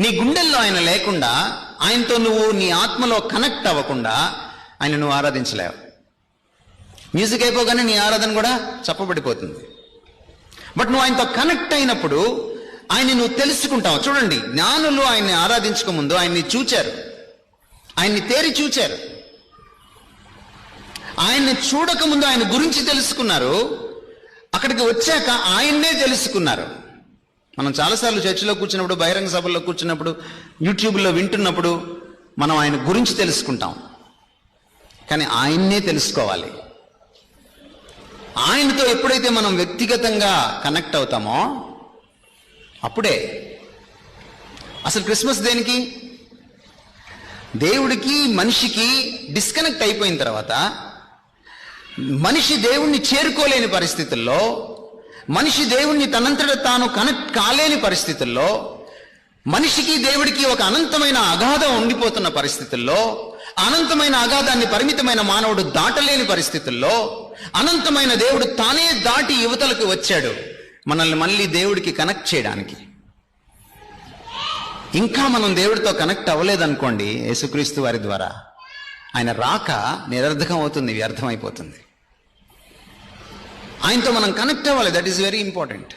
నీ గుండెల్లో ఆయన లేకుండా ఆయనతో నువ్వు నీ ఆత్మలో కనెక్ట్ అవ్వకుండా ఆయన నువ్వు ఆరాధించలేవు. మ్యూజిక్ అయిపోగానే నీ ఆరాధన కూడా చెప్పబడిపోతుంది. బట్ నువ్వు ఆయనతో కనెక్ట్ అయినప్పుడు ఆయన్ని నువ్వు తెలుసుకుంటావు. చూడండి జ్ఞానులు ఆయన్ని ఆరాధించక ముందు ఆయన్ని చూచారు. ఆయన్ని తేరి చూచారు. ఆయన్ని చూడక ముందు ఆయన గురించి తెలుసుకున్నారు. అక్కడికి వచ్చాక ఆయన్నే తెలుసుకున్నారు. మనం చాలాసార్లు చర్చిలో కూర్చున్నప్పుడు బహిరంగ సభల్లో కూర్చున్నప్పుడు యూట్యూబ్లో వింటున్నప్పుడు మనం ఆయన గురించి తెలుసుకుంటాం. కానీ ఆయన్నే తెలుసుకోవాలి. ఆయనతో ఎప్పుడైతే మనం వ్యక్తిగతంగా కనెక్ట్ అవుతామో అప్పుడే. అసలు క్రిస్మస్ దేనికి? దేవుడికి మనిషికి డిస్కనెక్ట్ అయిపోయిన తర్వాత మనిషి దేవుణ్ణి చేరుకోలేని పరిస్థితుల్లో మనిషి దేవుణ్ణి తనంతట తాను కనెక్ట్ కాలేని పరిస్థితుల్లో మనిషికి దేవుడికి ఒక అనంతమైన అగాధం ఉండిపోతున్న పరిస్థితుల్లో అనంతమైన అగాధాన్ని పరిమితమైన మానవుడు దాటలేని పరిస్థితుల్లో అనంతమైన దేవుడు తానే దాటి యువతలకు వచ్చాడు మనల్ని మళ్ళీ దేవుడికి కనెక్ట్ చేయడానికి. ఇంకా మనం దేవుడితో కనెక్ట్ అవ్వలేదనుకోండి యేసుక్రీస్తు వారి ద్వారా. ఆయన రాక నిరర్ధకం అవుతుంది వ్యర్థమైపోతుంది. ఆయనతో మనం కనెక్ట్ అవ్వాలి. That is very important